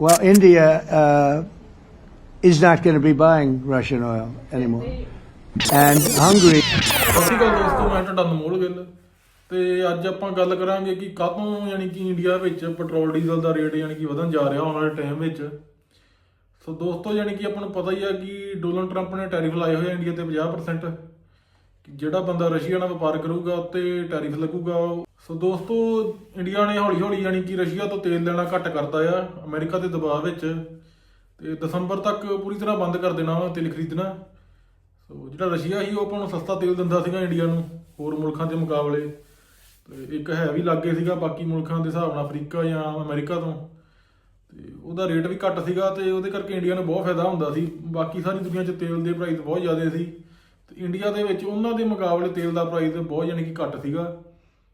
Well, India uh, is not going to be buying Russian oil anymore. And Hungary ਸਤਿ ਸ਼੍ਰੀ ਅਕਾਲ ਦੋਸਤੋ ਮੈਂ ਤੁਹਾਡਾ ਅਨਮੋਲ ਗਿੱਲ। ਤੇ ਅੱਜ ਆਪਾਂ ਗੱਲ ਕਰਾਂਗੇ ਕਿ ਕਦੋਂ ਯਾਨੀ ਕਿ ਇੰਡੀਆ ਵਿੱਚ ਪੈਟਰੋਲ ਡੀਜ਼ਲ ਦਾ ਰੇਟ ਯਾਨੀ ਕਿ ਵਧਣ ਜਾ ਰਿਹਾ ਆਉਣ ਵਾਲੇ ਟਾਈਮ ਵਿੱਚ। ਸੋ ਦੋਸਤੋ ਯਾਨੀ ਕਿ ਆਪਾਂ ਨੂੰ ਪਤਾ ਹੀ ਆ ਕਿ ਡੋਨਲਡ ਟਰੰਪ ਨੇ ਟੈਰਿਫ ਲਾਏ ਹੋਏ ਆ ਇੰਡੀਆ ਤੇ 50% ਜਿਹੜਾ ਬੰਦਾ ਰਸ਼ੀਆ ਨਾਲ ਵਪਾਰ ਕਰੂਗਾ ਉੱਤੇ ਟੈਰਿਫ ਲੱਗੂਗਾ ਸੋ ਦੋਸਤੋ, ਇੰਡੀਆ ਨੇ ਹੌਲੀ ਹੌਲੀ ਯਾਨੀ ਕਿ ਰਸ਼ੀਆ ਤੋਂ ਤੇਲ ਲੈਣਾ ਘੱਟ ਕਰਤਾ ਆ, ਅਮਰੀਕਾ ਦੇ ਦਬਾਅ ਵਿੱਚ। ਤੇ ਦਸੰਬਰ ਤੱਕ ਪੂਰੀ ਤਰ੍ਹਾਂ ਬੰਦ ਕਰ ਦੇਣਾ ਵਾ ਤੇਲ ਖਰੀਦਣਾ। ਸੋ ਜਿਹੜਾ ਰਸ਼ੀਆ ਸੀ, ਉਹ ਆਪਾਂ ਨੂੰ ਸਸਤਾ ਤੇਲ ਦਿੰਦਾ ਸੀਗਾ ਇੰਡੀਆ ਨੂੰ, ਹੋਰ ਮੁਲਕਾਂ ਦੇ ਮੁਕਾਬਲੇ। ਤੇ ਇੱਕ ਹੈ ਵੀ ਲਾਗੇ ਸੀਗਾ, ਬਾਕੀ ਮੁਲਕਾਂ ਦੇ ਹਿਸਾਬ ਨਾਲ ਅਫਰੀਕਾ ਜਾਂ ਅਮਰੀਕਾ ਤੋਂ। ਤੇ ਉਹਦਾ ਰੇਟ ਵੀ ਘੱਟ ਸੀਗਾ ਤੇ ਉਹਦੇ ਕਰਕੇ ਇੰਡੀਆ ਨੂੰ ਬਹੁਤ ਫਾਇਦਾ ਹੁੰਦਾ ਸੀ। ਬਾਕੀ ਸਾਰੀ ਦੁਨੀਆ 'ਚ ਤੇਲ ਦੇ ਪ੍ਰਾਈਸ ਬਹੁਤ ਜ਼ਿਆਦਾ ਸੀ। ਤੇ ਇੰਡੀਆ ਦੇ ਵਿੱਚ ਉਹਨਾਂ ਦੇ ਮੁਕਾਬਲੇ ਤੇਲ ਦਾ ਪ੍ਰਾਈਸ ਬਹੁਤ ਯਾਨੀ ਕਿ ਘੱਟ ਸੀਗਾ।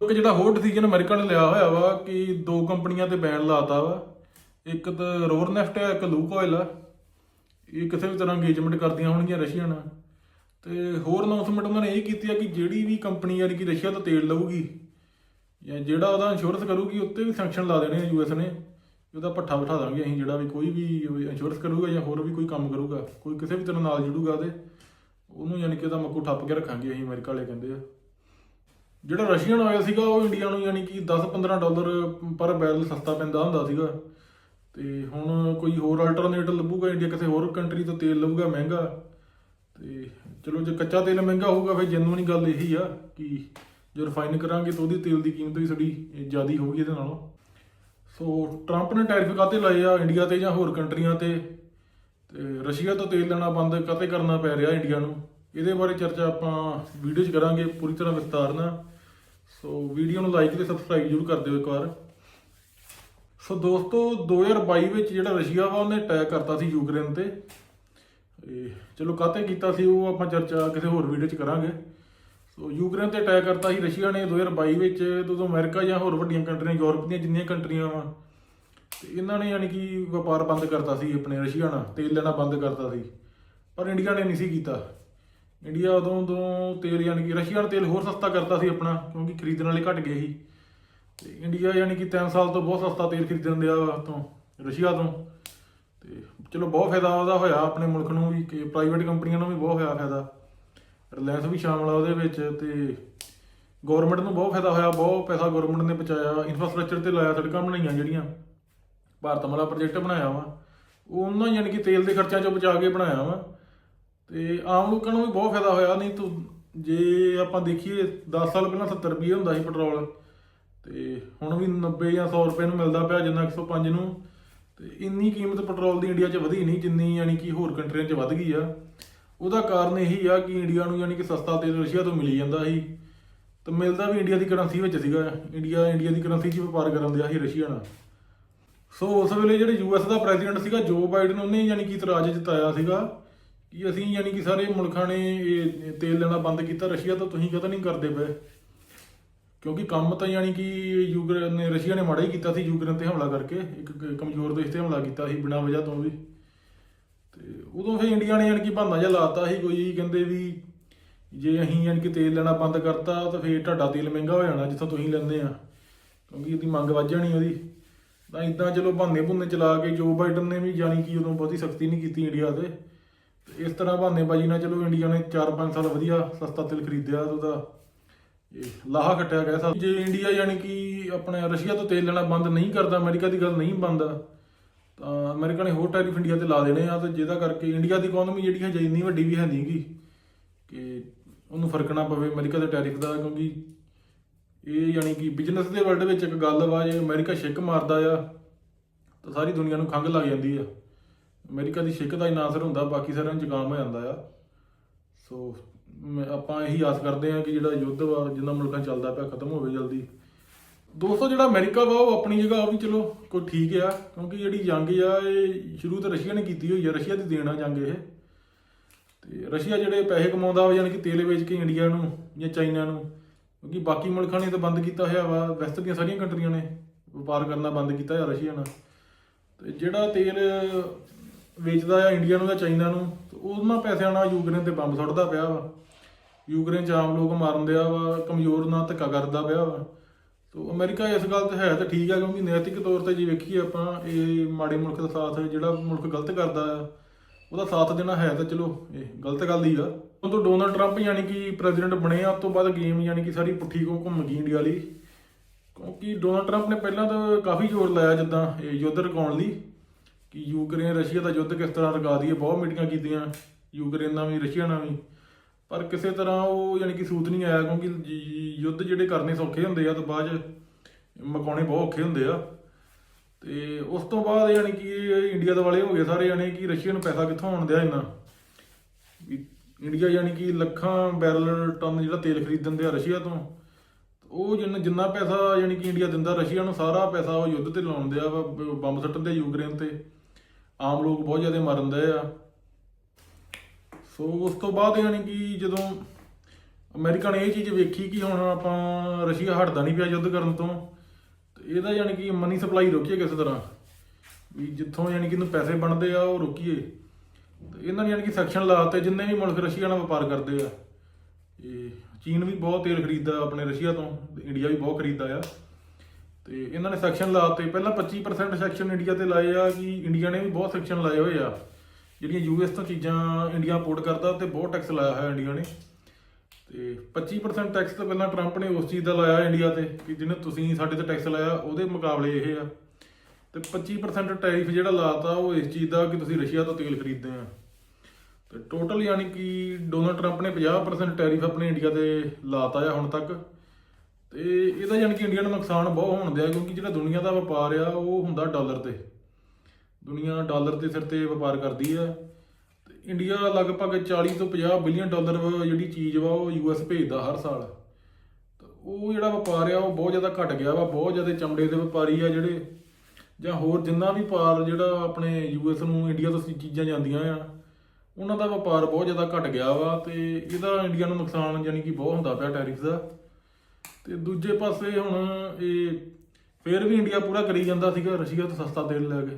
ਕਿਉਂਕਿ ਜਿਹੜਾ ਹੋਰ ਡਿਸੀਜਨ ਅਮਰੀਕਾ ਨੇ ਲਿਆ ਹੋਇਆ ਵਾ ਕਿ ਦੋ ਕੰਪਨੀਆਂ ਤੇ ਬੈਨ ਲਾਤਾ ਵਾ। ਇੱਕ ਤਾਂ ਰੋਰਨੈਫਟ ਆ, ਇੱਕ ਲੂਕ ਆਇਲ ਆ। ਇਹ ਕਿਸੇ ਵੀ ਤਰ੍ਹਾਂ ਅੰਗੇਜਮੈਂਟ ਕਰਦੀਆਂ ਹੋਣਗੀਆਂ ਰਸ਼ੀਆ ਨਾਲ। ਤੇ ਹੋਰ ਅਨਾਉਂਸਮੈਂਟ ਉਹਨਾਂ ਨੇ ਇਹ ਕੀਤੀ ਆ ਕਿ ਜਿਹੜੀ ਵੀ ਕੰਪਨੀ ਯਾਨੀ ਕਿ ਰਸ਼ੀਆ ਤੋਂ ਤੇਲ ਲਊਗੀ, ਜਾਂ ਜਿਹੜਾ ਉਹਦਾ ਇੰਸ਼ੋਰੈਂਸ ਕਰੂਗੀ, ਉੱਤੇ ਵੀ ਸੈਂਕਸ਼ਨ ਲਾ ਦੇਣੇ ਆ ਯੂਐਸ ਨੇ। ਉਹਦਾ ਪੱਠਾ ਬਿਠਾ ਦਾਂਗੇ ਅਸੀਂ, ਜਿਹੜਾ ਵੀ ਕੋਈ ਵੀ ਇੰਸ਼ੋਰੈਂਸ ਕਰੂਗਾ ਜਾਂ ਹੋਰ ਵੀ ਕੋਈ ਕੰਮ ਕਰੂਗਾ, ਕੋਈ ਕਿਸੇ ਵੀ ਤਰ੍ਹਾਂ ਨਾਲ ਜੁੜੂਗਾ ਉਹਦੇ, ਉਹਨੂੰ ਯਾਨੀ ਕਿ ਉਹਦਾ ਮੱਕੂ ਠੱਪ ਕੇ ਰੱਖਾਂਗੇ ਅਸੀਂ ਅਮਰੀਕਾ ਵਾਲੇ ਕਹਿੰਦੇ ਆ। ਜਿਹੜਾ ਰਸ਼ੀਅਨ ਆਇਲ ਸੀਗਾ, ਉਹ ਇੰਡੀਆ ਨੂੰ ਯਾਨੀ ਕਿ 10-15 ਡਾਲਰ ਪਰ ਬੈਰਲ ਸਸਤਾ ਪੈਂਦਾ ਹੁੰਦਾ ਸੀਗਾ। ਤੇ ਹੁਣ ਕੋਈ ਹੋਰ ਅਲਟਰਨੇਟ ਲੱਭੂਗਾ, ਇੰਡੀਆ ਕਿਸੇ ਹੋਰ ਕੰਟਰੀ ਤੋਂ ਤੇਲ ਲਊਗਾ ਮਹਿੰਗਾ। ਤੇ ਚਲੋ ਜੇ ਕੱਚਾ ਤੇਲ ਮਹਿੰਗਾ ਹੋਊਗਾ, ਫਿਰ ਜੈਨੂਇਨ ਗੱਲ ਇਹੀ ਆ ਕਿ ਜੇ ਰਿਫਾਈਨ ਕਰਾਂਗੇ ਤਾਂ ਉਹਦੀ ਤੇਲ ਦੀ ਕੀਮਤ ਵੀ ਥੋੜੀ ਜ਼ਿਆਦੀ ਹੋਊਗੀ ਇਹਦੇ ਨਾਲੋਂ। ਸੋ ਟਰੰਪ ਨੇ ਟੈਰਿਫ ਕਾਤੇ ਲਾਏ ਆ? ਇੰਡੀਆ ਤੇ ਜਾਂ ਹੋਰ ਕੰਟਰੀਆਂ ਤੇ? ਤੇ ਰਸ਼ੀਆ ਤੋਂ ਤੇਲ ਲੈਣਾ ਬੰਦ ਕਾਤੇ ਕਰਨਾ ਪੈ ਰਿਹਾ ਇੰਡੀਆ ਨੂੰ? ਇਹਦੇ ਬਾਰੇ ਚਰਚਾ ਆਪਾਂ ਵੀਡੀਓ 'ਚ ਕਰਾਂਗੇ, ਪੂਰੀ ਤਰ੍ਹਾਂ ਵਿਸਤਾਰ ਨਾਲ। ਸੋ ਵੀਡੀਓ ਨੂੰ ਲਾਈਕ ਤੇ ਸਬਸਕ੍ਰਾਈਬ ਜ਼ਰੂਰ ਕਰ ਦਿਓ ਇੱਕ ਵਾਰ। ਸੋ ਦੋਸਤੋ 2022 ਵਿੱਚ ਜਿਹੜਾ ਰਸ਼ੀਆ ਵਾ, ਉਹਨੇ ਅਟੈਕ ਕਰਤਾ ਸੀ ਯੂਕਰੇਨ ਤੇ। ਇਹ ਚਲੋ ਕਾਤੇ ਕੀਤਾ ਸੀ ਉਹ ਆਪਾਂ ਚਰਚਾ ਕਿਸੇ ਹੋਰ ਵੀਡੀਓ 'ਚ ਕਰਾਂਗੇ। ਸੋ ਯੂਕਰੇਨ ਤੇ ਅਟੈਕ ਕਰਤਾ ਸੀ ਰਸ਼ੀਆ ਨੇ 2022 ਵਿੱਚ ਜਦੋਂ ਅਮਰੀਕਾ ਜਾਂ ਹੋਰ ਵੱਡੀਆਂ ਕੰਟਰੀਆਂ, ਯੂਰਪ ਦੀਆਂ ਜਿੰਨੀਆਂ ਕੰਟਰੀਆਂ ਵਾ, ਤੇ ਇਹਨਾਂ ਨੇ ਯਾਨੀ ਕਿ ਵਪਾਰ ਬੰਦ ਕਰਤਾ ਸੀ ਆਪਣੇ ਰਸ਼ੀਆ ਨਾਲ, ਤੇਲ ਲੈਣਾ ਬੰਦ ਕਰਤਾ ਸੀ। ਪਰ ਇੰਡੀਆ ਨੇ ਨਹੀਂ ਸੀ ਕੀਤਾ। ਇੰਡੀਆ ਉਦੋਂ ਤੋਂ ਤੇਲ ਯਾਨੀ ਕਿ ਰਸ਼ੀਆ ਨੇ ਤੇਲ ਹੋਰ ਸਸਤਾ ਕਰਤਾ ਸੀ ਆਪਣਾ, ਕਿਉਂਕਿ ਖਰੀਦਣ ਵਾਲੇ ਘਟ ਗਏ ਸੀ। ਤੇ ਇੰਡੀਆ ਯਾਨੀ ਕਿ 3 ਸਾਲ ਤੋਂ ਬਹੁਤ ਸਸਤਾ ਤੇਲ ਖਰੀਦਣ ਦਿਆ ਵਾ ਤੋਂ ਰਸ਼ੀਆ ਤੋਂ। ਤੇ ਚਲੋ ਬਹੁਤ ਫਾਇਦਾ ਉਹਦਾ ਹੋਇਆ ਆਪਣੇ ਮੁਲਕ ਨੂੰ ਵੀ, ਕਿ ਪ੍ਰਾਈਵੇਟ ਕੰਪਨੀਆਂ ਨੂੰ ਵੀ ਬਹੁਤ ਹੋਇਆ ਫਾਇਦਾ। ਰਿਲਾਇੰਸ ਵੀ ਸ਼ਾਮਲ ਆ ਉਹਦੇ ਵਿੱਚ ਤੇ ਗਵਰਨਮੈਂਟ ਨੂੰ ਬਹੁਤ ਫਾਇਦਾ ਹੋਇਆ, ਬਹੁਤ ਪੈਸਾ ਗਵਰਨਮੈਂਟ ਨੇ ਬਚਾਇਆ। ਇਨਫਰਾਸਟ੍ਰਕਚਰ ਤੇ ਲਾਇਆ, ਸੜਕਾਂ ਬਣਾਈਆਂ ਜਿਹੜੀਆਂ। ਭਾਰਤ ਵਾਲਾ ਪ੍ਰੋਜੈਕਟ ਬਣਾਇਆ ਵਾ। ਉਹ ਉਹਨਾਂ ਯਾਨੀ ਕਿ ਤੇਲ ਦੇ ਖਰਚਿਆਂ ਚੋਂ ਬਚਾ ਕੇ ਬਣਾਇਆ ਵਾ। ਤੇ ਆਮ ਲੋਕਾਂ ਨੂੰ ਵੀ ਬਹੁਤ ਫਾਇਦਾ ਹੋਇਆ, ਨਹੀਂ ਤੂੰ ਜੇ ਆਪਾਂ ਦੇਖੀਏ 10 ਸਾਲ ਪਹਿਲਾਂ 70 ਰੁਪਏ ਹੁੰਦਾ ਸੀ ਪੈਟਰੋਲ, ਤੇ ਹੁਣ ਵੀ 90 ਜਾਂ 100 ਰੁਪਏ ਨੂੰ ਮਿਲਦਾ ਪਿਆ ਜਿੰਨਾ 105 ਨੂੰ, ਤੇ ਇੰਨੀ ਕੀਮਤ ਪੈਟਰੋਲ ਦੀ ਇੰਡੀਆ 'ਚ ਵਧੀ ਨਹੀਂ, ਜਿੰਨੀ ਯਾਨੀ ਕਿ ਹੋਰ ਕੰਟਰੀਆਂ 'ਚ ਵਧ ਗਈ ਆ। ਉਹਦਾ ਕਾਰਨ ਇਹੀ ਆ ਕਿ ਇੰਡੀਆ ਨੂੰ ਯਾਨੀ ਕਿ ਸਸਤਾ ਤੇਲ ਰਸ਼ੀਆ ਤੋਂ ਮਿਲੀ ਜਾਂਦਾ ਸੀ, ਤੇ ਮਿਲਦਾ ਵੀ ਇੰਡੀਆ ਦੀ ਕਰੰਸੀ ਵਿੱਚ ਸੀਗਾ, ਇੰਡੀਆ ਇੰਡੀਆ ਦੀ ਕਰੰਸੀ 'ਚ ਵਪਾਰ ਕਰਨ ਦਿਆ ਸੀ ਰਸ਼ੀਆ ਨਾਲ। ਸੋ ਉਸ ਵੇਲੇ ਜਿਹੜੇ ਯੂਐਸ ਦਾ ਪ੍ਰੈਜ਼ੀਡੈਂਟ ਸੀਗਾ, ਜੋ ਬਾਈਡਨ ਉਹਨੇ ਯਾਨੀ ਕਿ ਇਤਰਾਜ਼ ਜਤਾਇਆ ਸੀਗਾ ਕਿ ਅਸੀਂ ਯਾਨੀ ਕਿ ਸਾਰੇ ਮੁਲਕਾਂ ਨੇ ਇਹ ਤੇਲ ਲੈਣਾ ਬੰਦ ਕੀਤਾ, ਰਸ਼ੀਆ ਤਾਂ ਤੁਸੀਂ ਕਦੋਂ ਨਹੀਂ ਕਰਦੇ ਪਏ। ਕਿਉਂਕਿ ਕੰਮ ਤਾਂ ਯਾਨੀ ਕਿ ਯੂਕਰੇਨ ਨੇ, ਰਸ਼ੀਆ ਨੇ ਮਾੜਾ ਹੀ ਕੀਤਾ ਸੀ ਯੂਕਰੇਨ ਤੇ ਹਮਲਾ ਕਰਕੇ, ਇੱਕ ਕਮਜ਼ੋਰ ਦੇਸ਼ ਤੇ ਹਮਲਾ ਕੀਤਾ ਸੀ ਬਿਨਾਂ ਵਜ੍ਹਾ ਤੋਂ ਵੀ। ਤੇ ਉਦੋਂ ਫਿਰ ਇੰਡੀਆ ਨੇ ਯਾਨੀ ਕਿ ਬਹਾਨਾ ਜਿਹਾ ਲਾਤਾ ਸੀ, ਕੋਈ ਕਹਿੰਦੇ ਵੀ ਜੇ ਅਸੀਂ ਯਾਨੀ ਕਿ ਤੇਲ ਲੈਣਾ ਬੰਦ ਕਰਤਾ, ਤਾਂ ਫਿਰ ਤੁਹਾਡਾ ਤੇਲ ਮਹਿੰਗਾ ਹੋ ਜਾਣਾ ਜਿੱਥੋਂ ਤੁਸੀਂ ਲੈਂਦੇ ਆ। ਕਿਉਂਕਿ ਇਹਦੀ ਮੰਗ ਵੱਧ ਜਾਣੀ ਉਹਦੀ। ਤਾਂ ਇਦਾਂ ਚਲੋ ਬਹਾਨੇ ਭੁੰਨੇ ਚਲਾ ਕੇ ਜੋ ਬਾਈਡਨ ਨੇ ਵੀ ਯਾਨੀ ਕਿ ਉਦੋਂ ਬਹੁਤੀ ਸਖਤੀ ਨਹੀਂ ਕੀਤੀ ਇੰਡੀਆ ਤੇ ਇਸ ਤਰ੍ਹਾਂ ਬਹਾਨੇਬਾਜ਼ੀ ਨਾਲ ਚਲੋ ਇੰਡੀਆ ਨੇ 4-5 ਸਾਲ ਵਧੀਆ ਸਸਤਾ ਤੇਲ ਖਰੀਦਿਆ, ਤੇ ਉਹਦਾ ਇਹ ਲਾਹਾ ਖੱਟਿਆ ਗਿਆ ਸਾ ਜੇ ਇੰਡੀਆ ਯਾਨੀ ਕਿ ਆਪਣੇ ਰਸ਼ੀਆ ਤੋਂ ਤੇਲ ਲੈਣਾ ਬੰਦ ਨਹੀਂ ਕਰਦਾ, ਅਮਰੀਕਾ ਦੀ ਗੱਲ ਨਹੀਂ ਬੰਦ, ਤਾਂ ਅਮਰੀਕਾ ਨੇ ਹੋਰ ਟੈਰਿਫ ਇੰਡੀਆ ਤੇ ਲਾ ਦੇਣੇ ਆ, ਤੇ ਜਿਹਦਾ ਕਰਕੇ ਇੰਡੀਆ ਦੀ ਇਕਨੋਮੀ ਜਿਹੜੀ ਹਜੇ ਇੰਨੀ ਵੱਡੀ ਵੀ ਹੈ ਨਹੀਂਗੀ ਕਿ ਉਹਨੂੰ ਫ਼ਰਕ ਨਾ ਪਵੇ ਅਮਰੀਕਾ ਦੇ ਟੈਰਿਫ ਦਾ, ਕਿਉਂਕਿ ਇਹ ਯਾਨੀ ਕਿ ਬਿਜ਼ਨਸ ਦੇ ਵਰਲਡ ਵਿੱਚ ਇੱਕ ਗੱਲ ਵਾ, ਜੇ ਅਮਰੀਕਾ ਛਿੱਕ ਮਾਰਦਾ ਆ, ਤਾਂ ਸਾਰੀ ਦੁਨੀਆ ਨੂੰ ਖੰਘ ਲੱਗ ਜਾਂਦੀ ਆ। ਅਮਰੀਕਾ ਦੀ ਛਿੱਕ ਦਾ ਹੀ ਨਾ ਅਸਰ ਹੁੰਦਾ, ਬਾਕੀ ਸਾਰਿਆਂ ਨੂੰ ਜ਼ੁਕਾਮ ਹੋ ਜਾਂਦਾ ਆ। ਸੋ ਮੈਂ- ਆਪਾਂ ਇਹੀ ਆਸ ਕਰਦੇ ਹਾਂ ਕਿ ਜਿਹੜਾ ਯੁੱਧ ਵਾ, ਜਿੰਨਾ ਮੁਲਕਾਂ 'ਚ ਚੱਲਦਾ ਪਿਆ, ਖਤਮ ਹੋਵੇ ਜਲਦੀ। ਦੋਸਤੋ, ਜਿਹੜਾ ਅਮਰੀਕਾ ਵਾ, ਉਹ ਆਪਣੀ ਜਗ੍ਹਾ, ਉਹ ਵੀ ਚਲੋ, ਕੋਈ ਠੀਕ ਆ, ਕਿਉਂਕਿ ਜਿਹੜੀ ਜੰਗ ਆ, ਇਹ ਸ਼ੁਰੂ ਤਾਂ ਰਸ਼ੀਆ ਨੇ ਕੀਤੀ ਹੋਈ ਆ, ਰਸ਼ੀਆ ਦੀ ਦੇਣ ਆ ਜੰਗ ਇਹ। ਤੇ ਰਸ਼ੀਆ ਜਿਹੜੇ ਪੈਸੇ ਕਮਾਉਂਦਾ ਵਾ, ਯਾਨੀ ਕਿ ਤੇਲ ਵੇਚ ਕੇ ਇੰਡੀਆ ਨੂੰ, ਜਾਂ ਚਾਈਨਾ ਨੂੰ, ਕਿਉਂਕਿ ਬਾਕੀ ਮੁਲਕਾਂ ਨੇ ਤਾਂ ਬੰਦ ਕੀਤਾ ਹੋਇਆ ਵਾ ਵੈਸਟ ਦੀਆਂ ਸਾਰੀਆਂ ਕੰਟਰੀਆਂ ਨੇ, ਵਪਾਰ ਕਰਨਾ ਬੰਦ ਕੀਤਾ ਹੋਇਆ ਰਸ਼ੀਆ ਨਾਲ। ਤੇ ਜਿਹੜਾ ਤੇਲ ਵੇਚਦਾ ਆ ਇੰਡੀਆ ਨੂੰ ਜਾਂ ਚਾਈਨਾ ਨੂੰ, ਤੇ ਉਹਨਾਂ ਪੈਸਿਆਂ ਨਾਲ ਯੂਕਰੇਨ ਤੇ ਬੰਬ ਸੁੱਟਦਾ ਪਿਆ ਵਾ। ਯੂਕਰੇਨ ਚ ਆਮ ਲੋਕ ਮਾਰਨ ਦਿਆ ਵਾ, ਕਮਜ਼ੋਰ ਨਾਲ ਧੱਕਾ ਕਰਦਾ ਪਿਆ ਵਾ। ਤੋ ਅਮਰੀਕਾ ਇਸ ਗੱਲ ਤੇ ਹੈ ਤਾਂ ਠੀਕ ਆ, ਕਿਉਂਕਿ ਨੈਤਿਕ ਤੌਰ ਤੇ ਜੇ ਵੇਖੀਏ ਆਪਾਂ, ਇਹ ਮਾੜੇ ਮੁਲਕ ਦਾ ਸਾਥ, ਜਿਹੜਾ ਮੁਲਕ ਗਲਤ ਕਰਦਾ ਆ, ਉਹਦਾ ਸਾਥ ਦੇਣਾ ਹੈ ਤਾਂ ਚਲੋ, ਇਹ ਗਲਤ ਗੱਲ ਹੀ ਆ। ਉਹ ਤੋਂ ਡੋਨਲਡ ਟਰੰਪ ਯਾਨੀ ਕਿ ਪ੍ਰੈਜ਼ੀਡੈਂਟ ਬਣੇ ਆ, ਉਸ ਤੋਂ ਬਾਅਦ ਗੇਮ ਯਾਨੀ ਕਿ ਸਾਰੀ ਪੁੱਠੀ ਕੋ ਘੁੰਮ ਗਈ ਇੰਡੀਆ ਲਈ ਕਿਉਂਕਿ ਡੋਨਲਡ ਟਰੰਪ ਨੇ ਪਹਿਲਾਂ ਤਾਂ ਕਾਫੀ ਜ਼ੋਰ ਲਾਇਆ ਜਿੱਦਾਂ ਇਹ ਯੁੱਧ ਰਕਾਉਣ ਲਈ। ਕਿ ਯੂਕਰੇਨ, ਰਸ਼ੀਆ ਦਾ ਯੁੱਧ ਕਿਸ ਤਰ੍ਹਾਂ ਰਕਾ ਦਈਏ? ਬਹੁਤ ਮੀਟਿੰਗਾਂ ਕੀਤੀਆਂ, ਯੂਕਰੇਨ ਨਾਲ ਵੀ, ਰਸ਼ੀਆ ਨਾਲ ਵੀ। ਪਰ ਕਿਸੇ ਤਰ੍ਹਾਂ ਉਹ ਯਾਨੀ ਕਿ ਸੂਤ ਨਹੀਂ ਆਇਆ, ਕਿਉਂਕਿ ਯੁੱਧ ਜਿਹੜੇ ਕਰਨੇ ਸੌਖੇ ਹੁੰਦੇ ਆ, ਤੇ ਬਾਅਦ 'ਚ ਮਕਾਉਣੇ ਬਹੁਤ ਔਖੇ ਹੁੰਦੇ ਆ। ਤੇ ਉਸ ਤੋਂ ਬਾਅਦ ਯਾਨੀ ਕਿ ਇੰਡੀਆ ਦੇ ਵਾਲੇ ਹੋ ਗਏ ਸਾਰੇ, ਯਾਨੀ ਕਿ ਰਸ਼ੀਆ ਨੂੰ ਪੈਸਾ ਕਿੱਥੋਂ ਆਉਣ ਦਿਆ ਇੰਨਾ? ਵੀ ਇੰਡੀਆ ਯਾਨੀ ਕਿ ਲੱਖਾਂ ਬੈਰਲ ਟਨ ਜਿਹੜਾ ਤੇਲ ਖਰੀਦਣ ਦਿਆ ਰਸ਼ੀਆ ਤੋਂ। ਉਹ ਜਿੰਨਾ ਜਿੰਨਾ ਪੈਸਾ ਯਾਨੀ ਕਿ ਇੰਡੀਆ ਦਿੰਦਾ, ਰਸ਼ੀਆ ਨੂੰ ਸਾਰਾ ਪੈਸਾ ਉਹ ਯੁੱਧ ਤੇ ਲਾਉਣ ਦਿਆ ਵਾ ਬੰਬ ਸੱਟਣ ਦੇ ਯੂਕਰੇਨ ਤੇ। ਆਮ ਲੋਕ ਬਹੁਤ ਜ਼ਿਆਦਾ ਮਰਨ ਦੇ ਆ। ਸੋ ਉਸ ਤੋਂ ਬਾਅਦ ਯਾਨੀ ਕਿ ਜਦੋਂ ਅਮਰੀਕਾ ਨੇ ਇਹ ਚੀਜ਼ ਵੇਖੀ ਕਿ ਹੁਣ ਆਪਾਂ ਰਸ਼ੀਆ ਹਟਦਾ ਨਹੀਂ ਪਿਆ ਯੁੱਧ ਕਰਨ ਤੋਂ, ਤੇ ਇਹਦਾ ਯਾਨੀ ਕਿ ਮਨੀ ਸਪਲਾਈ ਰੋਕੀਏ ਕਿਸੇ ਤਰ੍ਹਾਂ, ਵੀ ਜਿੱਥੋਂ ਯਾਨੀ ਕਿ ਇਹਨੂੰ ਪੈਸੇ ਬਣਦੇ ਆ, ਉਹ ਰੋਕੀਏ। ਤੇ ਇਹਨਾਂ ਨੇ ਯਾਨੀ ਕਿ ਸੈਕਸ਼ਨ ਲਾਤੇ ਜਿੰਨੇ ਵੀ ਮੁਲਕ ਰਸ਼ੀਆ ਨਾਲ ਵਪਾਰ ਕਰਦੇ ਆ। ਇਹ ਚੀਨ ਵੀ ਬਹੁਤ ਤੇਲ ਖਰੀਦਦਾ ਆਪਣੇ ਰਸ਼ੀਆ ਤੋਂ ਇੰਡੀਆ ਵੀ ਬਹੁਤ ਖਰੀਦਦਾ ਆ। ਤੇ ਇਹਨਾਂ ਨੇ ਸੈਕਸ਼ਨ ਲਾਤੇ ਪਹਿਲਾਂ 25% ਸੈਕਸ਼ਨ ਇੰਡੀਆ ਤੇ ਲਾਏ ਆ ਕਿ ਇੰਡੀਆ ਨੇ ਵੀ ਬਹੁਤ ਸੈਕਸ਼ਨ ਲਾਏ ਹੋਏ ਆ। ਜਿਹੜੀਆਂ ਯੂਐਸ ਤੋਂ ਚੀਜ਼ਾਂ ਇੰਡੀਆ ਇੰਪੋਰਟ ਕਰਦਾ ਤੇ ਬਹੁਤ ਟੈਕਸ ਲਾਇਆ ਹੋਇਆ ਇੰਡੀਆ ਨੇ। ਤੇ 25% ਟੈਕਸ ਤੋਂ ਪਹਿਲਾਂ ਟਰੰਪ ਨੇ ਉਸ ਚੀਜ਼ ਦਾ ਲਾਇਆ ਇੰਡੀਆ ਤੇ, ਕਿ ਜਿਹਨੇ ਤੁਸੀਂ ਸਾਡੇ ਤੇ ਟੈਕਸ ਲਾਇਆ, ਉਹਦੇ ਮੁਕਾਬਲੇ ਇਹ ਆ। ਤੇ 25% ਟੈਰਿਫ ਜਿਹੜਾ ਲਾਤਾ, ਉਹ ਇਸ ਚੀਜ਼ ਦਾ ਕਿ ਤੁਸੀਂ ਰਸ਼ੀਆ ਤੋਂ ਤੇਲ ਖਰੀਦਦੇ ਆ। ਤੇ ਟੋਟਲ ਯਾਨੀ ਕਿ ਡੋਨਲਡ ਟਰੰਪ ਨੇ 50% ਟੈਰਿਫ ਆਪਣੇ ਇੰਡੀਆ ਤੇ ਲਾਤਾ ਆ ਹੁਣ ਤੱਕ। ਤੇ ਇਹਦਾ ਯਾਨੀ ਕਿ ਇੰਡੀਆ ਨੂੰ ਨੁਕਸਾਨ ਬਹੁਤ ਹੋਣ ਦਿਆ ਕਿਉਂਕਿ ਜਿਹੜਾ ਦੁਨੀਆ ਦਾ ਵਪਾਰ ਆ, ਉਹ ਹੁੰਦਾ ਡਾਲਰ ਤੇ। ਦੁਨੀਆ ਡਾਲਰ ਦੇ ਸਿਰ ਤੇ ਵਪਾਰ ਕਰਦੀ ਆ। ਤੇ ਇੰਡੀਆ ਲਗਭਗ 40 ਤੋਂ 50 ਬਿਲੀਅਨ ਡਾਲਰ ਜਿਹੜੀ ਚੀਜ਼ ਵਾ, ਉਹ ਯੂਐਸ ਭੇਜਦਾ ਹਰ ਸਾਲ। ਤੇ ਉਹ ਜਿਹੜਾ ਵਪਾਰ ਆ, ਉਹ ਬਹੁਤ ਜ਼ਿਆਦਾ ਘਟ ਗਿਆ ਵਾ, ਬਹੁਤ ਜ਼ਿਆਦਾ ਚਮੜੇ ਦੇ ਵਪਾਰੀ ਆ ਜਿਹੜੇ, ਜਾਂ ਹੋਰ ਜਿੰਨਾ ਵੀ ਪਾਰ ਜਿਹੜਾ ਆਪਣੇ ਯੂਐਸ ਨੂੰ, ਇੰਡੀਆ ਤੋਂ ਚੀਜ਼ਾਂ ਜਾਂਦੀਆਂ ਆ, ਉਹਨਾਂ ਦਾ ਵਪਾਰ ਬਹੁਤ ਜ਼ਿਆਦਾ ਘਟ ਗਿਆ ਵਾ ਤੇ ਇਹਦਾ ਇੰਡੀਆ ਨੂੰ ਨੁਕਸਾਨ ਯਾਨੀ ਕਿ ਬਹੁਤ ਹੁੰਦਾ ਪਿਆ ਟੈਰਿਫ ਦਾ। ਤੇ ਦੂਜੇ ਪਾਸੇ ਹੁਣ ਇਹ ਫੇਰ ਵੀ ਇੰਡੀਆ ਪੂਰਾ ਕਰੀ ਜਾਂਦਾ ਸੀਗਾ, ਰਸ਼ੀਆ ਤੋਂ ਸਸਤਾ ਤੇਲ ਲੈ ਕੇ।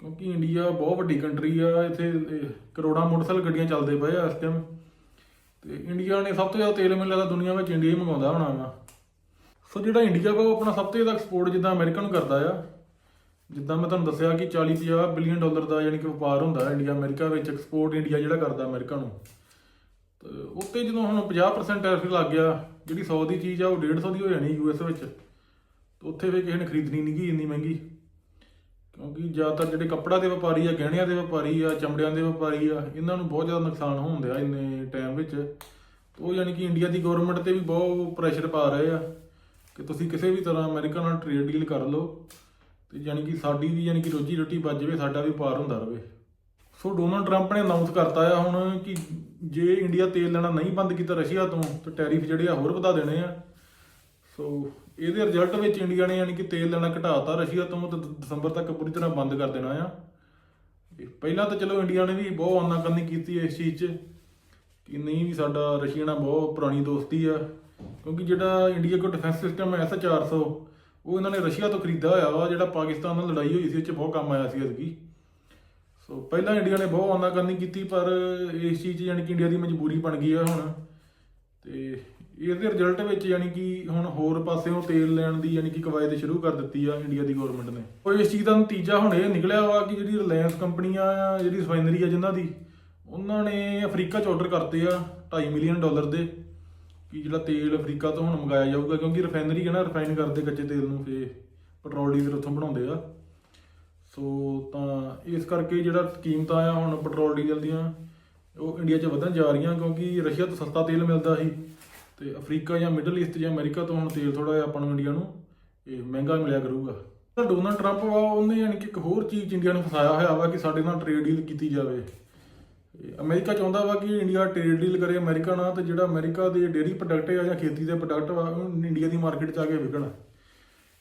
ਕਿਉਂਕਿ ਇੰਡੀਆ ਬਹੁਤ ਵੱਡੀ ਕੰਟਰੀ ਆ, ਇੱਥੇ ਕਰੋੜਾਂ ਮੋਟਰਸਾਈਕਲ ਗੱਡੀਆਂ ਚੱਲਦੇ ਪਏ ਆ ਇਸ ਟਾਈਮ ਤੇ ਇੰਡੀਆ ਨੇ ਸਭ ਤੋਂ ਜ਼ਿਆਦਾ ਤੇਲ ਮੈਨੂੰ ਲੱਗਦਾ ਦੁਨੀਆ ਵਿੱਚ ਇੰਡੀਆ ਹੀ ਮੰਗਾਉਂਦਾ ਹੋਣਾ ਵਾ। ਸੋ ਜਿਹੜਾ ਇੰਡੀਆ ਵਾ, ਉਹ ਆਪਣਾ ਸਭ ਤੋਂ ਜ਼ਿਆਦਾ ਐਕਸਪੋਰਟ ਜਿੱਦਾਂ ਅਮਰੀਕਾ ਨੂੰ ਕਰਦਾ ਆ। ਜਿੱਦਾਂ ਮੈਂ ਤੁਹਾਨੂੰ ਦੱਸਿਆ ਕਿ 40-50 ਬਿਲੀਅਨ ਡਾਲਰ ਦਾ ਯਾਨੀ ਕਿ ਵਪਾਰ ਹੁੰਦਾ ਇੰਡੀਆ ਅਮਰੀਕਾ ਵਿੱਚ ਐਕਸਪੋਰਟ ਇੰਡੀਆ ਜਿਹੜਾ ਕਰਦਾ ਅਮਰੀਕਾ ਨੂੰ। ਉੱਤੇ ਜਦੋਂ ਹੁਣ 50% ਟੈਰਿਫ ਲੱਗ ਗਿਆ, ਜਿਹੜੀ 100 ਦੀ ਚੀਜ਼ ਆ ਉਹ 150 ਦੀ ਹੋ ਜਾਣੀ ਯੂਐਸ ਵਿੱਚ, ਤੇ ਉੱਥੇ ਵੀ ਕਿਸੇ ਨੇ ਖਰੀਦਣੀ ਨਹੀਂ ਗਈ ਇੰਨੀ ਮਹਿੰਗੀ। ਕਿਉਂਕਿ ਜ਼ਿਆਦਾਤਰ ਜਿਹੜੇ ਕੱਪੜਾ ਦੇ ਵਪਾਰੀ ਆ, ਗਹਿਣਿਆਂ ਦੇ ਵਪਾਰੀ ਆ, ਚਮੜਿਆਂ ਦੇ ਵਪਾਰੀ ਆ, ਇਹਨਾਂ ਨੂੰ ਬਹੁਤ ਜ਼ਿਆਦਾ ਨੁਕਸਾਨ ਹੋਣ ਡਿਆ ਇੰਨੇ ਟਾਈਮ ਵਿੱਚ। ਤੇ ਉਹ ਯਾਨੀ ਕਿ ਇੰਡੀਆ ਦੀ ਗਵਰਨਮੈਂਟ ਤੇ ਵੀ ਬਹੁਤ ਪ੍ਰੈਸ਼ਰ ਪਾ ਰਹੇ ਆ ਕਿ ਤੁਸੀਂ ਕਿਸੇ ਵੀ ਤਰ੍ਹਾਂ ਅਮਰੀਕਾ ਨਾਲ ਟ੍ਰੇਡ ਡੀਲ ਕਰ ਲਓ, ਤੇ ਯਾਨੀ ਕਿ ਸਾਡੀ ਵੀ ਯਾਨੀ ਕਿ ਰੋਜੀ ਰੋਟੀ ਬਚ ਜਾਵੇ, ਸਾਡਾ ਵੀ ਪਾਰ ਹੁੰਦਾ ਰਹੇ। ਸੋ ਡੋਨਲਡ ਟਰੰਪ ਨੇ ਅਨਾਉਂਸ ਕਰਤਾ ਆ ਹੁਣ ਕਿ ਜੇ ਇੰਡੀਆ ਤੇਲ ਲੈਣਾ ਨਹੀਂ ਬੰਦ ਕੀਤਾ ਰਸ਼ੀਆ ਤੋਂ, ਤਾਂ ਟੈਰਿਫ ਜਿਹੜੇ ਆ ਹੋਰ ਵਧਾ ਦੇਣੇ ਆ। ਸੋ ਇਹਦੇ ਰਿਜ਼ਲਟ ਵਿੱਚ ਇੰਡੀਆ ਨੇ ਯਾਨੀ ਕਿ ਤੇਲ ਲੈਣਾ ਘਟਾਤਾ ਰਸ਼ੀਆ ਤੋਂ, ਤਾਂ ਦਸੰਬਰ ਤੱਕ ਪੂਰੀ ਤਰ੍ਹਾਂ ਬੰਦ ਕਰ ਦੇਣਾ ਆ। ਪਹਿਲਾਂ ਤਾਂ ਚਲੋ ਇੰਡੀਆ ਨੇ ਵੀ ਬਹੁਤ ਆਨਾਕਾਨੀ ਕੀਤੀ ਇਸ ਚੀਜ਼ 'ਚ, ਕਿ ਨਹੀਂ ਵੀ ਸਾਡਾ ਰਸ਼ੀਆ ਨਾਲ ਬਹੁਤ ਪੁਰਾਣੀ ਦੋਸਤੀ ਆ, ਕਿਉਂਕਿ ਜਿਹੜਾ ਇੰਡੀਆ ਕੋਲ ਡਿਫੈਂਸ ਸਿਸਟਮ ਹੈ ਐਸ400 ਉਹ ਇਹਨਾਂ ਨੇ ਰਸ਼ੀਆ ਤੋਂ ਖਰੀਦਿਆ ਹੋਇਆ ਵਾ ਜਿਹੜਾ ਪਾਕਿਸਤਾਨ ਨਾਲ ਲੜਾਈ ਹੋਈ ਸੀ, ਉਹ 'ਚ ਬਹੁਤ ਕੰਮ ਆਇਆ ਸੀ ਅਦਕੀ ਸੋ ਪਹਿਲਾਂ ਇੰਡੀਆ ਨੇ ਬਹੁਤ ਆਨਾਕਾਨੀ ਕੀਤੀ, ਪਰ ਇਸ ਚੀਜ਼ 'ਚ ਯਾਨੀ ਕਿ ਇੰਡੀਆ ਦੀ ਮਜਬੂਰੀ ਬਣ ਗਈ ਆ ਹੁਣ। ਤੇ ਇਹਦੇ ਰਿਜ਼ਲਟ ਵਿੱਚ ਯਾਨੀ ਕਿ ਹੁਣ ਹੋਰ ਪਾਸਿਓਂ ਤੇਲ ਲੈਣ ਦੀ ਯਾਨੀ ਕਿ ਕਵਾਇਦ ਸ਼ੁਰੂ ਕਰ ਦਿੱਤੀ ਆ ਇੰਡੀਆ ਦੀ ਗਵਰਨਮੈਂਟ ਨੇ। ਉਹ ਇਸ ਚੀਜ਼ ਦਾ ਨਤੀਜਾ ਹੁਣ ਇਹ ਨਿਕਲਿਆ ਵਾ ਕਿ ਜਿਹੜੀ ਰਿਲਾਇੰਸ ਕੰਪਨੀਆਂ ਆ, ਜਿਹੜੀ ਰਿਫਾਈਨਰੀ ਆ ਜਿਨ੍ਹਾਂ ਦੀ, ਉਹਨਾਂ ਨੇ ਅਫਰੀਕਾ 'ਚ ਆਰਡਰ ਕਰਤੇ ਆ 2.5 ਮਿਲੀਅਨ ਡਾਲਰ ਦੇ, ਕਿ ਜਿਹੜਾ ਤੇਲ ਅਫਰੀਕਾ ਤੋਂ ਹੁਣ ਮੰਗਾਇਆ ਜਾਊਗਾ, ਕਿਉਂਕਿ ਰਿਫਾਈਨਰੀ ਹੈ ਨਾ ਰਿਫਾਈਨ ਕਰਦੇ ਕੱਚੇ ਤੇਲ ਨੂੰ ਫੇ ਪੈਟਰੋਲ, ਡੀਜ਼ਲ ਉੱਥੋਂ ਬਣਾਉਂਦੇ ਆ। ਸੋ ਤਾਂ ਇਸ ਕਰਕੇ ਜਿਹੜਾ ਕੀਮਤਾਂ ਆ, ਹੁਣ ਪੈਟਰੋਲ, ਡੀਜ਼ਲ ਦੀਆਂ, ਉਹ ਇੰਡੀਆ 'ਚ ਵਧਣ ਜਾ ਰਹੀਆਂ ਕਿਉਂਕਿ ਰਸ਼ੀਆ ਤੋਂ ਸਸਤਾ ਤੇਲ ਮਿਲਦਾ ਸੀ ਤੇ ਅਫਰੀਕਾ ਜਾਂ ਮਿਡਲ ਈਸਟ ਜਾਂ ਅਮਰੀਕਾ ਤੋਂ ਹੁਣ ਤੇਲ ਥੋੜਾ ਜਿਹਾ ਆਪਾਂ ਨੂੰ ਇੰਡੀਆ ਨੂੰ ਇਹ ਮਹਿੰਗਾ ਮਿਲਿਆ ਕਰੂਗਾ। ਤਾਂ ਡੋਨਲਡ ਟਰੰਪ ਵਾ, ਉਹਨੇ ਯਾਨੀ ਕਿ ਇੱਕ ਹੋਰ ਚੀਜ਼ ਇੰਡੀਆ ਨੂੰ ਫਸਾਇਆ ਹੋਇਆ ਵਾ ਕਿ ਸਾਡੇ ਨਾਲ ਟ੍ਰੇਡ ਡੀਲ ਕੀਤੀ ਜਾਵੇ। ਇਹ ਅਮਰੀਕਾ ਚਾਹੁੰਦਾ ਵਾ ਕਿ ਇੰਡੀਆ ਟ੍ਰੇਡ ਡੀਲ ਕਰੇ ਅਮਰੀਕਾ ਨਾਲ ਤੇ ਜਿਹੜਾ ਅਮਰੀਕਾ ਦੇ ਡੇਅਰੀ ਪ੍ਰੋਡਕਟ ਆ ਜਾਂ ਖੇਤੀ ਦੇ ਪ੍ਰੋਡਕਟ ਵਾ, ਉਹ ਇੰਡੀਆ ਦੀ ਮਾਰਕੀਟ 'ਚ ਆ ਕੇ ਵਿਕਣ।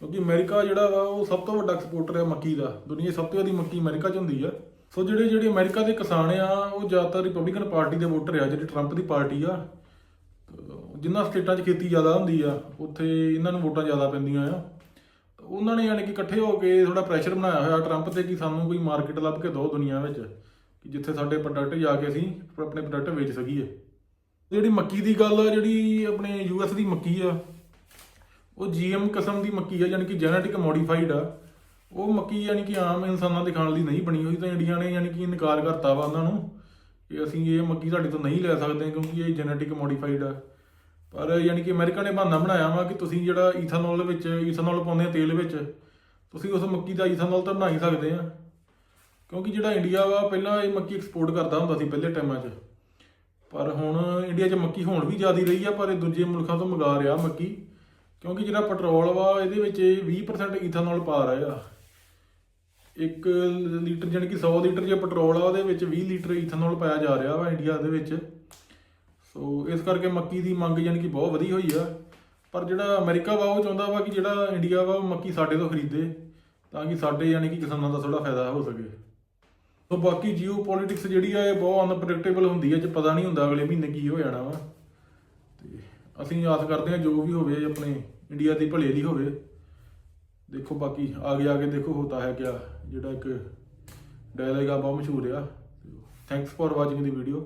ਕਿਉਂਕਿ ਅਮਰੀਕਾ ਜਿਹੜਾ ਵਾ, ਉਹ ਸਭ ਤੋਂ ਵੱਡਾ ਐਕਸਪੋਰਟਰ ਹੈ ਮੱਕੀ ਦਾ। ਦੁਨੀਆ ਸਭ ਤੋਂ ਜ਼ਿਆਦਾ ਮੱਕੀ ਅਮਰੀਕਾ 'ਚ ਹੁੰਦੀ ਆ। ਸੋ ਜਿਹੜੇ ਜਿਹੜੇ ਅਮਰੀਕਾ ਦੇ ਕਿਸਾਨ ਆ, ਉਹ ਜ਼ਿਆਦਾਤਰ ਰਿਪਬਲਿਕਨ ਪਾਰਟੀ ਦੇ ਵੋਟਰ ਆ, ਜਿਹੜੀ ਟਰੰਪ ਦੀ ਪਾਰਟੀ ਆ। ਜਿੰਨਾ ਸਟੇਟਾਂ 'ਚ ਖੇਤੀ ਜ਼ਿਆਦਾ ਹੁੰਦੀ ਆ, ਉੱਥੇ ਇਹਨਾਂ ਨੂੰ ਵੋਟਾਂ ਜ਼ਿਆਦਾ ਪੈਂਦੀਆਂ ਆ। ਤਾਂ ਉਹਨਾਂ ਨੇ ਯਾਨੀ ਕਿ ਇਕੱਠੇ ਹੋ ਕੇ ਥੋੜਾ ਪ੍ਰੈਸ਼ਰ ਬਣਾਇਆ ਹੋਇਆ ਟਰੰਪ ਤੇ ਕਿ ਸਾਨੂੰ ਕੋਈ ਮਾਰਕੀਟ ਲੱਭ ਕੇ ਦਿਓ ਦੁਨੀਆ ਵਿੱਚ, ਕਿ ਜਿੱਥੇ ਸਾਡੇ ਪ੍ਰੋਡਕਟ ਜਾ ਕੇ ਅਸੀਂ ਆਪਣੇ ਪ੍ਰੋਡਕਟ ਵੇਚ ਸਕੀਏ। ਜਿਹੜੀ ਮੱਕੀ ਦੀ ਗੱਲ ਆ, ਜਿਹੜੀ ਆਪਣੇ ਯੂਐਸ ਦੀ ਮੱਕੀ ਆ ਉਹ ਜੀਐਮ ਕਿਸਮ ਦੀ ਮੱਕੀ ਆ, ਯਾਨੀ ਕਿ ਜੈਨੇਟਿਕ ਮੋਡੀਫਾਈਡ ਆ। ਉਹ ਮੱਕੀ ਯਾਨੀ ਕਿ ਆਮ ਇਨਸਾਨਾਂ ਦੇ ਖਾਣ ਲਈ ਨਹੀਂ ਬਣੀ ਹੋਈ, ਤਾਂ ਇੰਡੀਆ ਨੇ ਯਾਨੀ ਕਿ ਇਨਕਾਰ ਕਰਤਾ ਵਾ ਉਹਨਾਂ ਨੂੰ ਕਿ ਅਸੀਂ ਇਹ ਮੱਕੀ ਤੁਹਾਡੇ ਤੋਂ ਨਹੀਂ ਲੈ ਸਕਦੇ ਕਿਉਂਕਿ ਇਹ ਜੈਨੇਟਿਕ ਮੋਡੀਫਾਈਡ ਆ। ਪਰ ਯਾਨੀ ਕਿ ਅਮਰੀਕਾ ਨੇ ਬਹਾਨਾ ਬਣਾਇਆ ਵਾ ਕਿ ਤੁਸੀਂ ਜਿਹੜਾ ਈਥਾਨੋਲ ਵਿੱਚ ਈਥਾਨੋਲ ਪਾਉਂਦੇ ਆ ਤੇਲ ਵਿੱਚ, ਤੁਸੀਂ ਉਸ ਮੱਕੀ ਦਾ ਈਥਾਨੋਲ ਤਾਂ ਬਣਾ ਹੀ ਸਕਦੇ ਆ। ਕਿਉਂਕਿ ਜਿਹੜਾ ਇੰਡੀਆ ਵਾ, ਪਹਿਲਾਂ ਇਹ ਮੱਕੀ ਐਕਸਪੋਰਟ ਕਰਦਾ ਹੁੰਦਾ ਸੀ ਪਹਿਲੇ ਟਾਈਮਾਂ 'ਚ। ਪਰ ਹੁਣ ਇੰਡੀਆ 'ਚ ਮੱਕੀ ਹੋਣ ਵੀ ਜ਼ਿਆਦੀ ਰਹੀ ਆ, ਪਰ ਇਹ ਦੂਜੇ ਮੁਲਕਾਂ ਤੋਂ ਮੰਗਾ ਰਿਹਾ ਮੱਕੀ। ਕਿਉਂਕਿ ਜਿਹੜਾ ਪੈਟਰੋਲ ਵਾ, ਇਹਦੇ ਵਿੱਚ ਇਹ 20% ਈਥਾਨੋਲ ਪਾ ਰਿਹਾ ਆ। ਇੱਕ ਲੀਟਰ ਜਾਣੀ ਕਿ 100 ਲੀਟਰ ਜੇ ਪੈਟਰੋਲ ਆ, ਉਹਦੇ ਵਿੱਚ 20 ਲੀਟਰ ਈਥਾਨੋਲ ਪਾਇਆ ਜਾ ਰਿਹਾ ਵਾ ਇੰਡੀਆ ਦੇ ਵਿੱਚ। ਸੋ ਇਸ ਕਰਕੇ ਮੱਕੀ ਦੀ ਮੰਗ ਜਾਣੀ ਕਿ ਬਹੁਤ ਵਧੀ ਹੋਈ ਆ। ਪਰ ਜਿਹੜਾ ਅਮਰੀਕਾ ਵਾ, ਉਹ ਚਾਹੁੰਦਾ ਵਾ ਕਿ ਜਿਹੜਾ ਇੰਡੀਆ ਵਾ, ਉਹ ਮੱਕੀ ਸਾਡੇ ਤੋਂ ਖਰੀਦੇ, ਤਾਂ ਕਿ ਸਾਡੇ ਯਾਨੀ ਕਿ ਕਿਸਾਨਾਂ ਦਾ ਥੋੜਾ ਫਾਇਦਾ ਹੋ ਸਕੇ। ਸੋ ਬਾਕੀ ਜੀਓ ਪੋਲਿਟਿਕਸ ਜਿਹੜੀ ਆ, ਇਹ ਬਹੁਤ ਅਨਪ੍ਰੈਡਿਕਟੇਬਲ ਹੁੰਦੀ ਹੈ ਜੇ ਪਤਾ ਨਹੀਂ ਹੁੰਦਾ ਅਗਲੇ ਮਹੀਨੇ ਕੀ ਹੋ ਜਾਣਾ ਵਾ। ਅਸੀਂ ਆਸ ਕਰਦੇ ਹਾਂ ਜੋ ਵੀ ਹੋਵੇ, ਆਪਣੇ ਇੰਡੀਆ ਦੀ ਭਲੇ ਲਈ ਹੋਵੇ। ਦੇਖੋ ਬਾਕੀ ਆਗੇ ਆਗੇ ਦੇਖੋ ਹੋਤਾ ਹੈ ਕਿਆ, ਜਿਹੜਾ ਇੱਕ ਡਾਇਲੌਗ ਆ, ਬਹੁਤ ਮਸ਼ਹੂਰ ਆ। Thanks for watching the video